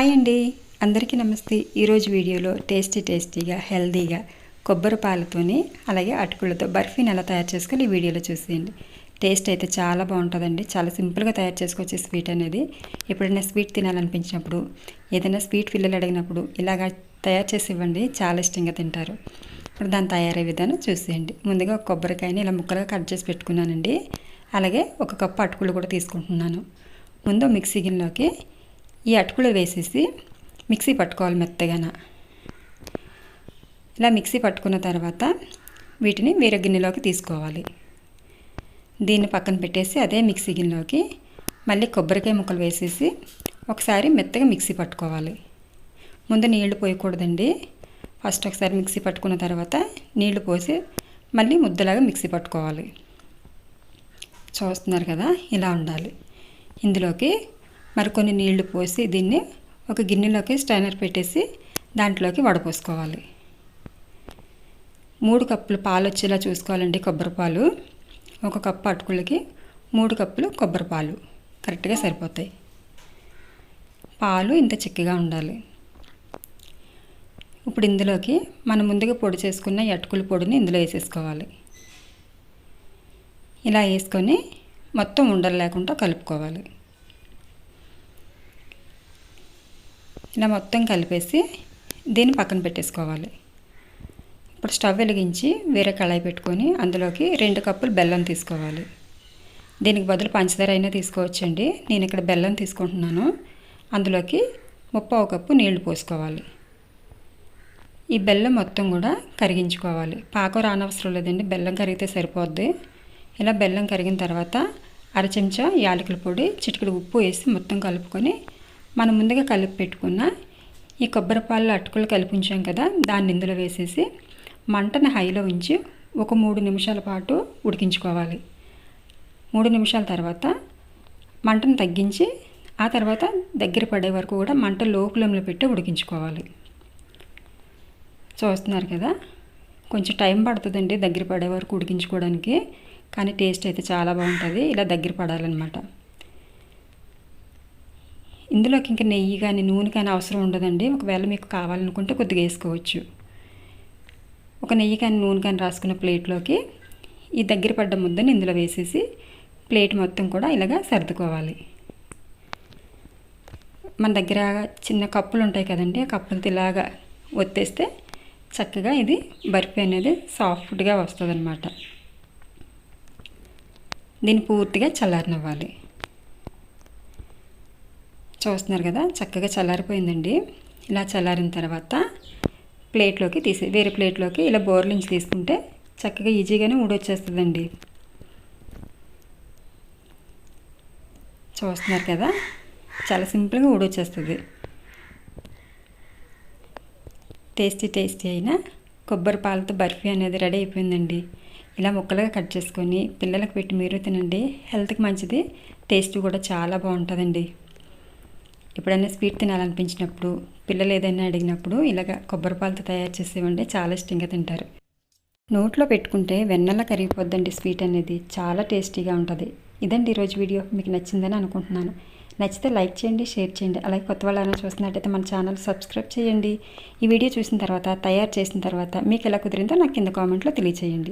Hi అండి. అందరికీ నమస్తే. ఈరోజు వీడియోలో టేస్టీ టేస్టీగా హెల్తీగా కొబ్బరి పాలతోని అలాగే అటుకులతో బర్ఫీని ఎలా తయారు చేసుకోవాలి ఈ వీడియోలో చూసేయండి. టేస్ట్ అయితే చాలా బాగుంటుందండి. చాలా సింపుల్గా తయారు చేసుకోవచ్చు స్వీట్ అనేది. ఎప్పుడైనా స్వీట్ తినాలనిపించినప్పుడు ఏదైనా స్వీట్ పిల్లలు అడిగినప్పుడు ఇలాగా తయారు చేసి ఇవ్వండి. చాలా ఇష్టంగా తింటారు. ఇప్పుడు దాని తయారయ్యే విధానం చూసేయండి. ముందుగా ఒక కొబ్బరికాయని ఇలా ముక్కలుగా కట్ చేసి పెట్టుకున్నానండి. అలాగే ఒక కప్పు అటుకులు కూడా తీసుకుంటున్నాను. ముందు మిక్సీ గిన్నెలోకి ఈ అటుకులు వేసేసి మిక్సీ పట్టుకోవాలి మెత్తగాన. ఇలా మిక్సీ పట్టుకున్న తర్వాత వీటిని వేరే గిన్నెలోకి తీసుకోవాలి. దీన్ని పక్కన పెట్టేసి అదే మిక్సీ గిన్నెలోకి మళ్ళీ కొబ్బరికాయ ముక్కలు వేసేసి ఒకసారి మెత్తగా మిక్సీ పట్టుకోవాలి. ముందు నీళ్ళు పోయకూడదండి. ఫస్ట్ ఒకసారి మిక్సీ పట్టుకున్న తర్వాత నీళ్ళు పోసి మళ్ళీ ముద్దలాగా మిక్సీ పట్టుకోవాలి. చూస్తున్నారు కదా ఇలా ఉండాలి. ఇందులోకి మరికొన్ని నీళ్ళు పోసి దీన్ని ఒక గిన్నెలోకి స్టైనర్ పెట్టేసి దాంట్లోకి వడపోసుకోవాలి. మూడు కప్పులు పాలు వచ్చేలా చూసుకోవాలండి కొబ్బరి పాలు. ఒక కప్పు అటుకులకి మూడు కప్పులు కొబ్బరి పాలు. కరెక్ట్గా సరిపోతాయి. పాలు ఇంత చిక్కగా ఉండాలి. ఇప్పుడు ఇందులోకి మనం ముందుగా పొడి చేసుకున్న అటుకుల పొడిని ఇందులో వేసేసుకోవాలి. ఇలా వేసుకొని మొత్తం ఉండలు లేకుండా కలుపుకోవాలి. ఇలా మొత్తం కలిపేసి దీన్ని పక్కన పెట్టేసుకోవాలి. ఇప్పుడు స్టవ్ వెలిగించి వేరే కళాయి పెట్టుకొని అందులోకి రెండు కప్పులు బెల్లం తీసుకోవాలి. దీనికి బదులు పంచదార అయినా తీసుకోవచ్చండి. నేను ఇక్కడ బెల్లం తీసుకుంటున్నాను. అందులోకి ముప్పావు కప్పు నీళ్ళు పోసుకోవాలి. ఈ బెల్లం మొత్తం కూడా కరిగించుకోవాలి. పాకం రానవసరం లేదండి. బెల్లం కరిగితే సరిపోద్ది. ఇలా బెల్లం కరిగిన తర్వాత అర చెంచా యాలకుల పొడి చిటికడు ఉప్పు వేసి మొత్తం కలుపుకొని మనం ముందుగా కలిపి పెట్టుకున్న ఈ కొబ్బరి పాలు అటుకులు కలిపి ఉంచాం కదా దాన్ని ఇందులో వేసేసి మంటను హైలో ఉంచి ఒక మూడు నిమిషాల పాటు ఉడికించుకోవాలి. మూడు నిమిషాల తర్వాత మంటను తగ్గించి ఆ తర్వాత దగ్గర పడే వరకు కూడా మంట లోకులంలో పెట్టి ఉడికించుకోవాలి. చూస్తున్నారు కదా కొంచెం టైం పడుతుందండి దగ్గర పడే వరకు ఉడికించుకోవడానికి కానీ టేస్ట్ అయితే చాలా బాగుంటుంది. ఇలా దగ్గర పడాలన్నమాట. ఇందులోకి ఇంకా నెయ్యి కానీ నూనె కానీ అవసరం ఉండదండి. ఒకవేళ మీకు కావాలనుకుంటే కొద్దిగా వేసుకోవచ్చు. ఒక నెయ్యి కానీ నూనె కానీ రాసుకున్న ప్లేట్లోకి ఈ దగ్గర పడ్డ ముద్దని ఇందులో వేసేసి ప్లేట్ మొత్తం కూడా ఇలాగా సర్దుకోవాలి. మన దగ్గర చిన్న కప్పులు ఉంటాయి కదండి ఆ కప్పులతో ఇలాగా ఒత్తేస్తే చక్కగా ఇది బర్ఫీ అనేది సాఫ్ట్గా వస్తుంది అనమాట దీన్ని పూర్తిగా చల్లారనివ్వాలి. చూస్తున్నారు కదా చక్కగా చల్లారిపోయిందండి. ఇలా చల్లారిన తర్వాత ప్లేట్లోకి తీసి వేరే ప్లేట్లోకి ఇలా బోర్లించి తీసుకుంటే చక్కగా ఈజీగానే ఊడొచ్చేస్తుందండి. చూస్తున్నారు కదా చాలా సింపుల్గా ఊడొచ్చేస్తుంది. టేస్టీ టేస్టీ అయిన కొబ్బరి పాలతో బర్ఫీ అనేది రెడీ అయిపోయిందండి. ఇలా ముక్కలుగా కట్ చేసుకొని పిల్లలకు పెట్టి మీరు తినండి. హెల్త్కి మంచిది టేస్ట్ కూడా చాలా బాగుంటుందండి. ఎప్పుడైనా స్వీట్ తినాలనిపించినప్పుడు పిల్లలు ఏదైనా అడిగినప్పుడు ఇలాగ కొబ్బరి పాలతో తయారు చేసేవండి చాలా ఇష్టంగా తింటారు. నోట్లో పెట్టుకుంటే వెన్నెల కరిగిపోద్దండి స్వీట్ అనేది. చాలా టేస్టీగా ఉంటుంది. ఇదండి ఈరోజు వీడియో. మీకు నచ్చిందని అనుకుంటున్నాను. నచ్చితే లైక్ చేయండి షేర్ చేయండి. అలాగే కొత్త వాళ్ళు చూస్తున్నట్టయితే మన ఛానల్ సబ్స్క్రైబ్ చేయండి. ఈ వీడియో చూసిన తర్వాత తయారు చేసిన తర్వాత మీకు ఎలా కుదిరిందో నాకు కింద కామెంట్లో తెలియచేయండి.